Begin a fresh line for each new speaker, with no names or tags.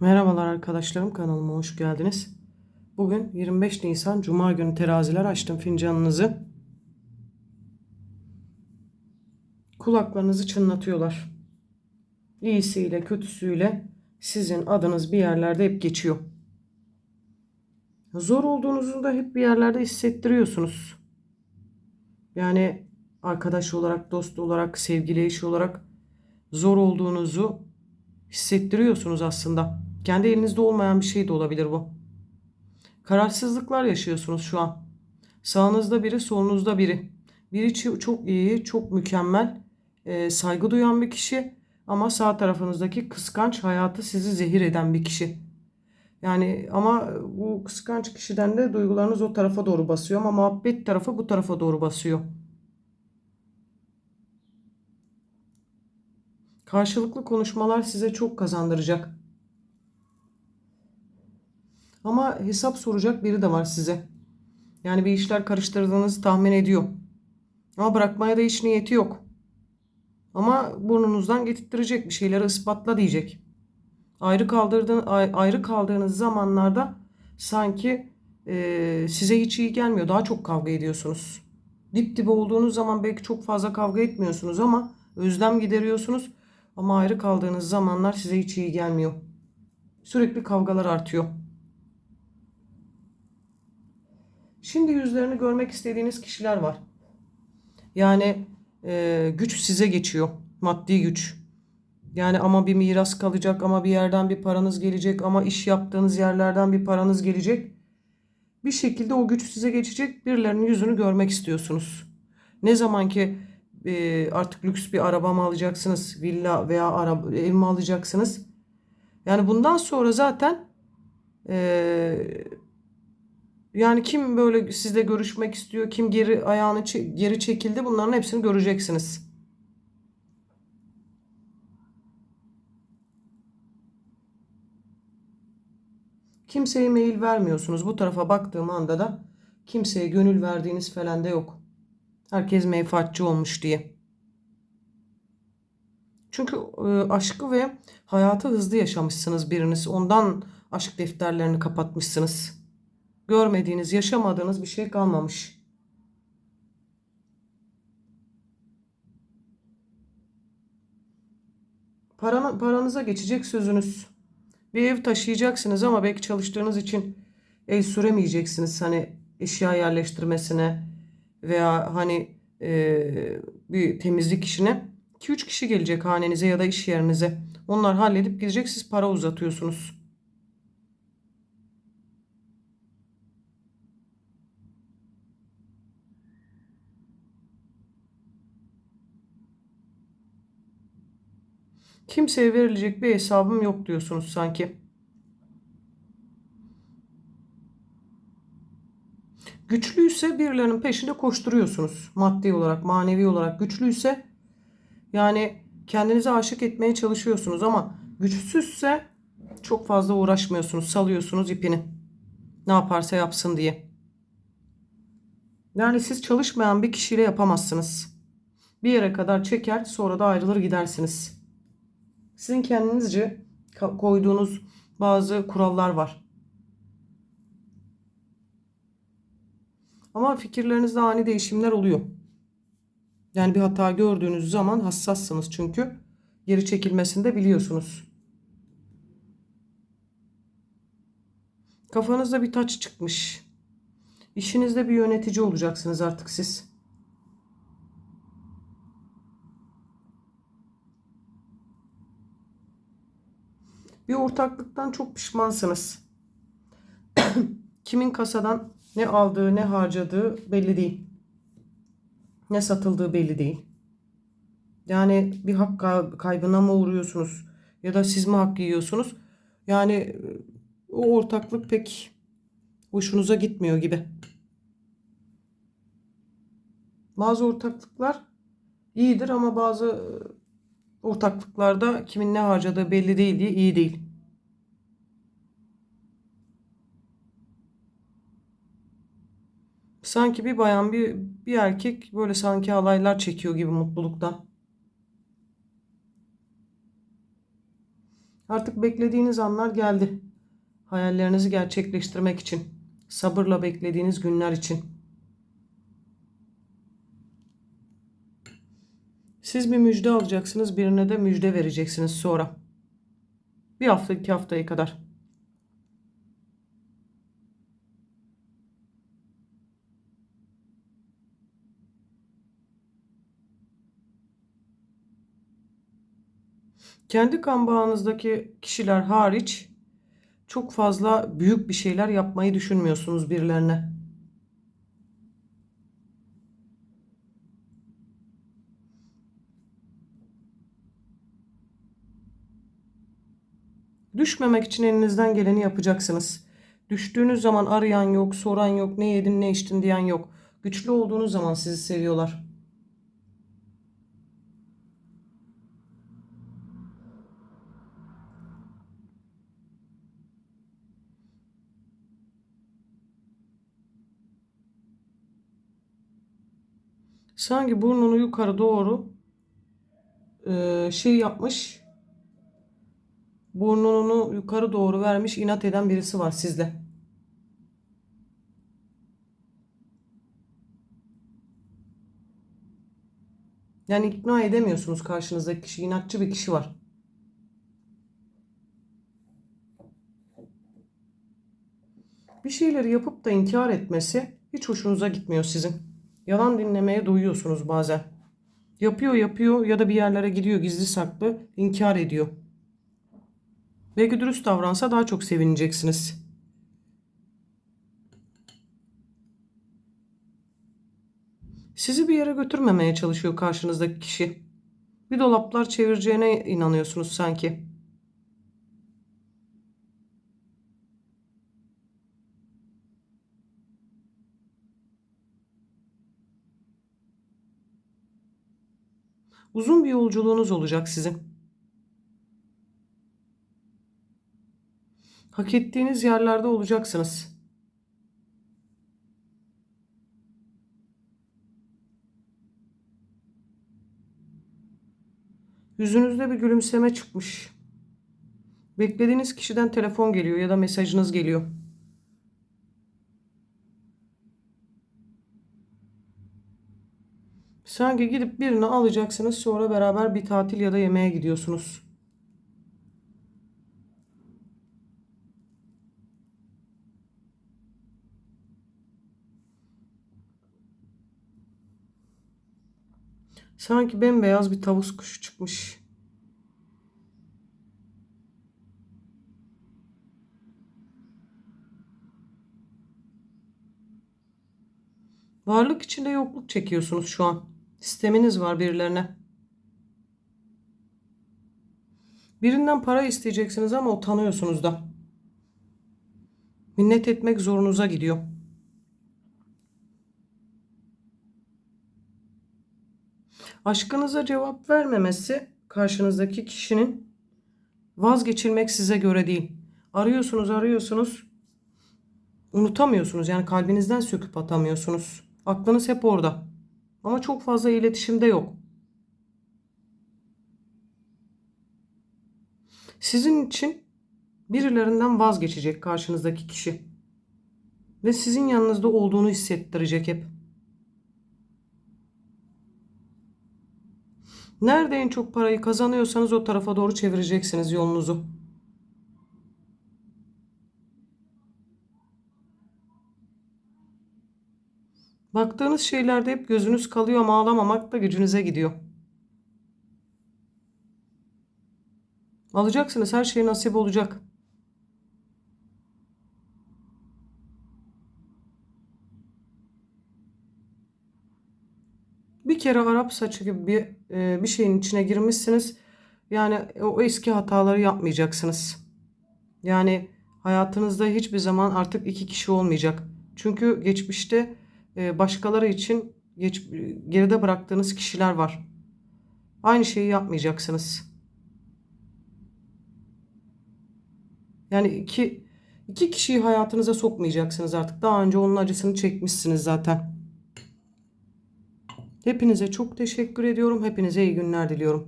Merhabalar arkadaşlarım kanalıma hoş geldiniz. Bugün 25 Nisan Cuma günü teraziler açtım fincanınızı. Kulaklarınızı çınlatıyorlar. İyisiyle kötüsüyle sizin adınız bir yerlerde hep geçiyor. Zor olduğunuzu da hep bir yerlerde hissettiriyorsunuz. Yani arkadaş olarak, dost olarak, sevgili eş olarak zor olduğunuzu hissettiriyorsunuz aslında. Kendi elinizde olmayan bir şey de olabilir bu. Kararsızlıklar yaşıyorsunuz şu an. Sağınızda biri, solunuzda biri. Biri ço- çok iyi, çok mükemmel, e, saygı duyan bir kişi ama sağ tarafınızdaki kıskanç hayatı sizi zehir eden bir kişi. Yani ama bu kıskanç kişiden de duygularınız o tarafa doğru basıyor ama muhabbet tarafı bu tarafa doğru basıyor. Karşılıklı konuşmalar size çok kazandıracak. Hesap soracak biri de var size. Yani bir işler karıştırdığınızı tahmin ediyor. Ama bırakmaya da hiç niyeti yok. Ama burnunuzdan getirttirecek bir şeyleri ispatla diyecek. Ayrı kaldırdığın ay- ayrı kaldığınız zamanlarda sanki e, size hiç iyi gelmiyor. Daha çok kavga ediyorsunuz. Dip dibe olduğunuz zaman belki çok fazla kavga etmiyorsunuz ama özlem gideriyorsunuz. Ama ayrı kaldığınız zamanlar size hiç iyi gelmiyor. Sürekli kavgalar artıyor. Şimdi yüzlerini görmek istediğiniz kişiler var. Yani e, güç size geçiyor. Maddi güç. Yani ama bir miras kalacak ama bir yerden bir paranız gelecek ama iş yaptığınız yerlerden bir paranız gelecek. Bir şekilde o güç size geçecek. Birilerinin yüzünü görmek istiyorsunuz. Ne zaman ki e, artık lüks bir araba mı alacaksınız, villa veya araba, ev mi alacaksınız? Yani bundan sonra zaten e, yani kim böyle sizle görüşmek istiyor, kim geri ayağını geri çekildi bunların hepsini göreceksiniz. Kimseye mail vermiyorsunuz. Bu tarafa baktığım anda da kimseye gönül verdiğiniz falan da yok. Herkes menfaatçi olmuş diye. Çünkü e, aşkı ve hayatı hızlı yaşamışsınız biriniz. Ondan aşk defterlerini kapatmışsınız. Görmediğiniz, yaşamadığınız bir şey kalmamış. Paranı, paranıza geçecek sözünüz. Bir ev taşıyacaksınız ama belki çalıştığınız için el süremeyeceksiniz. Hani eşya yerleştirmesine veya hani e, bir temizlik işine. 2-3 kişi gelecek hanenize ya da iş yerinize. Onlar halledip gidecek siz para uzatıyorsunuz. Kimseye verilecek bir hesabım yok diyorsunuz sanki. Güçlüyse birilerinin peşinde koşturuyorsunuz. Maddi olarak, manevi olarak güçlüyse yani kendinize aşık etmeye çalışıyorsunuz ama güçsüzse çok fazla uğraşmıyorsunuz. Salıyorsunuz ipini. Ne yaparsa yapsın diye. Yani siz çalışmayan bir kişiyle yapamazsınız. Bir yere kadar çeker sonra da ayrılır gidersiniz. Sizin kendinizce koyduğunuz bazı kurallar var. Ama fikirlerinizde ani değişimler oluyor. Yani bir hata gördüğünüz zaman hassassınız çünkü geri çekilmesini de biliyorsunuz. Kafanızda bir taç çıkmış. İşinizde bir yönetici olacaksınız artık siz. Bir ortaklıktan çok pişmansınız. Kimin kasadan ne aldığı ne harcadığı belli değil. Ne satıldığı belli değil. Yani bir hak kay- kaybına mı uğruyorsunuz ya da siz mi hak yiyorsunuz? Yani e, o ortaklık pek hoşunuza gitmiyor gibi. Bazı ortaklıklar iyidir ama bazı e, ortaklıklarda kimin ne harcadığı belli değil diye iyi değil. Sanki bir bayan bir, bir erkek böyle sanki halaylar çekiyor gibi mutluluktan. Artık beklediğiniz anlar geldi. Hayallerinizi gerçekleştirmek için, sabırla beklediğiniz günler için. Siz bir müjde alacaksınız, birine de müjde vereceksiniz sonra. Bir hafta, iki haftaya kadar. Kendi kan bağınızdaki kişiler hariç çok fazla büyük bir şeyler yapmayı düşünmüyorsunuz birilerine. Düşmemek için elinizden geleni yapacaksınız. Düştüğünüz zaman arayan yok, soran yok, ne yedin ne içtin diyen yok. Güçlü olduğunuz zaman sizi seviyorlar. Sanki burnunu yukarı doğru e, şey yapmış. Burnunu yukarı doğru vermiş inat eden birisi var sizde. Yani ikna edemiyorsunuz karşınızdaki kişi. inatçı bir kişi var. Bir şeyleri yapıp da inkar etmesi hiç hoşunuza gitmiyor sizin. Yalan dinlemeye doyuyorsunuz bazen. Yapıyor yapıyor ya da bir yerlere gidiyor gizli saklı inkar ediyor. Belki dürüst davransa daha çok sevineceksiniz. Sizi bir yere götürmemeye çalışıyor karşınızdaki kişi. Bir dolaplar çevireceğine inanıyorsunuz sanki. Uzun bir yolculuğunuz olacak sizin. Hak ettiğiniz yerlerde olacaksınız. Yüzünüzde bir gülümseme çıkmış. Beklediğiniz kişiden telefon geliyor ya da mesajınız geliyor. Sanki gidip birini alacaksınız sonra beraber bir tatil ya da yemeğe gidiyorsunuz. Sanki bembeyaz bir tavus kuşu çıkmış. Varlık içinde yokluk çekiyorsunuz şu an. Sisteminiz var birilerine. Birinden para isteyeceksiniz ama utanıyorsunuz da. Minnet etmek zorunuza gidiyor. Aşkınıza cevap vermemesi karşınızdaki kişinin vazgeçilmek size göre değil. Arıyorsunuz, arıyorsunuz. Unutamıyorsunuz. Yani kalbinizden söküp atamıyorsunuz. Aklınız hep orada. Ama çok fazla iletişimde yok. Sizin için birilerinden vazgeçecek karşınızdaki kişi. Ve sizin yanınızda olduğunu hissettirecek hep. Nerede en çok parayı kazanıyorsanız o tarafa doğru çevireceksiniz yolunuzu. Baktığınız şeylerde hep gözünüz kalıyor ama ağlamamak da gücünüze gidiyor. Alacaksınız her şey nasip olacak. Bir kere Arap saçı gibi bir, e, bir şeyin içine girmişsiniz. Yani o eski hataları yapmayacaksınız. Yani hayatınızda hiçbir zaman artık iki kişi olmayacak. Çünkü geçmişte başkaları için geç, geride bıraktığınız kişiler var. Aynı şeyi yapmayacaksınız. Yani iki, iki kişiyi hayatınıza sokmayacaksınız artık. Daha önce onun acısını çekmişsiniz zaten. Hepinize çok teşekkür ediyorum. Hepinize iyi günler diliyorum.